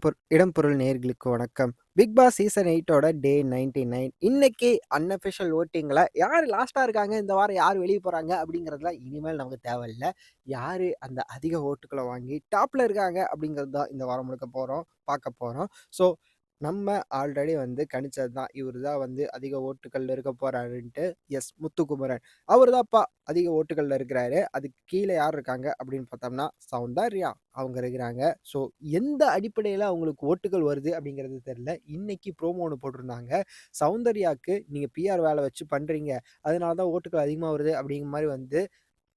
இடம்பொருள் இடம் பொருள் வணக்கம். பிக் பாஸ் சீசன் எயிட்டோட டே 99 இன்னைக்கு அன்அஃபிஷியல் ஓட்டிங்கில் யார் லாஸ்ட்டாக இருக்காங்க, இந்த வாரம் யார் வெளியே போகிறாங்க அப்படிங்கிறதுலாம் இனிமேல் நமக்கு தேவையில்லை. யார் அந்த அதிக ஓட்டுக்கள வாங்கி டாப்பில் இருக்காங்க? அப்படிங்கிறது தான் இந்த வாரம் முழுக்க போகிறோம் பார்க்க போகிறோம் ஸோ நம்ம ஆல்ரெடி வந்து கணிச்சது தான். இவர் தான் வந்து அதிக ஓட்டுகளில் இருக்க போறாருன்ட்டு. எஸ் முத்துக்குமரன். அவர் தான்ப்பா அதிக ஓட்டுகளில் இருக்கிறாரு. அதுக்கு கீழே யார் இருக்காங்க அப்படின்னு பார்த்தோம்னா, சௌந்தர்யா அவங்க இருக்கிறாங்க. ஸோ எந்த அடிப்படையில் அவங்களுக்கு ஓட்டுகள் வருது அப்படிங்கிறது தெரில இன்னைக்கு ப்ரோமோ ஒன்று போட்டிருந்தாங்க. சௌந்தர்யாக்கு நீங்கள் பிஆர் வேலை வச்சு பண்ணுறீங்க அதனால தான் ஓட்டுகள் அதிகமாக வருது அப்படிங்கிற மாதிரி வந்து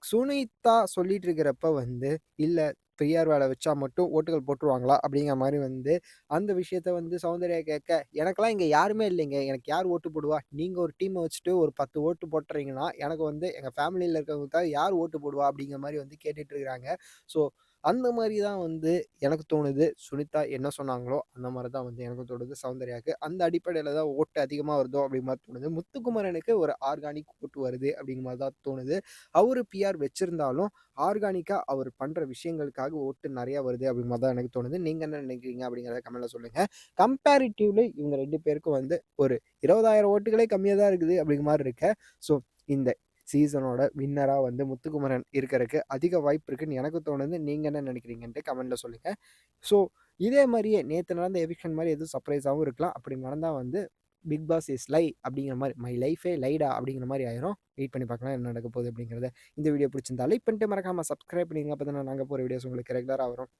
சுனிதா சொல்லிட்டு இருக்கிறப்ப வந்து, இல்லை பெரியார் வேலை வச்சா மட்டும் ஓட்டுகள் போட்டுருவாங்களா? அப்படிங்கிற மாதிரி வந்து அந்த விஷயத்த வந்து சௌந்தர்யா கேட்க, எனக்கெல்லாம் இங்கே யாருமே இல்லைங்க. எனக்கு யார் ஓட்டு போடுவா? நீங்கள் ஒரு டீமை வச்சுட்டு ஒரு 10 ஓட்டு போட்டுறீங்கன்னா, எனக்கு வந்து எங்கள் ஃபேமிலியில் இருக்கிறவங்களுக்காக யார் ஓட்டு போடுவா? அப்படிங்கிற மாதிரி வந்து கேட்டுட்டு இருக்கிறாங்க. ஸோ அந்த மாதிரி தான் வந்து எனக்கு தோணுது. சுனிதா என்ன சொன்னாங்களோ, அந்த மாதிரி தான் வந்து எனக்கு தோணுது சௌந்தர்யாவுக்கு அந்த அடிப்படையில் தான் ஓட்டு அதிகமாக வருதோ அப்படிங்கிற மாதிரி தோணுது. முத்துக்குமரனுக்கு ஒரு ஆர்கானிக் ஓட்டு வருது அப்படிங்கிற மாதிரி தான் தோணுது. அவர் பிஆர் வச்சுருந்தாலும் ஆர்கானிக்காக அவர் பண்ணுற விஷயங்களுக்காக ஓட்டு நிறையா வருது அப்படிங்கிற தான் எனக்கு தோணுது. நீங்கள் என்ன நினைக்கிறீங்க? அப்படிங்கிறத கமெண்ட்ல சொல்லுங்கள் கம்பேரிட்டிவ்லி இவங்க ரெண்டு பேருக்கும் வந்து ஒரு 20,000 ஓட்டுகளே கம்மியாக தான் இருக்குது அப்படிங்கிற மாதிரி இருக்க ஸோ இந்த சீசனோட வின்னராக வந்து முத்துக்குமரன் இருக்கிறதுக்கு அதிக வாய்ப்பு இருக்குன்னு எனக்கு தோணுது. நீங்கள் என்ன நினைக்கிறீங்கன்ட்டு கமெண்ட்ல சொல்லுங்கள் ஸோ இதே மாதிரியே நேற்று நடந்த எவிக்ஷன் மாதிரி எதுவும் சர்ப்ரைஸாகவும் இருக்கலாம். அப்படி நடந்தால் வந்து பிக் பாஸ் இஸ் லை அப்படிங்கிற மாதிரி மை லைஃபே லைடா அப்படிங்கிற மாதிரி ஆயிரும். வெயிட் பண்ணி பார்க்கலாம் என்ன நடக்க போகுது அப்படிங்கிறத. இந்த வீடியோ பிடிச்சிருந்தா லைக் பண்ணிட்டு மறக்காமல் சப்ஸ்கிரைப் பண்ணிருங்க. அப்போ தான் நாங்கள் போகிற வீடியோஸ் உங்களுக்கு ரெகுலராக வரும்.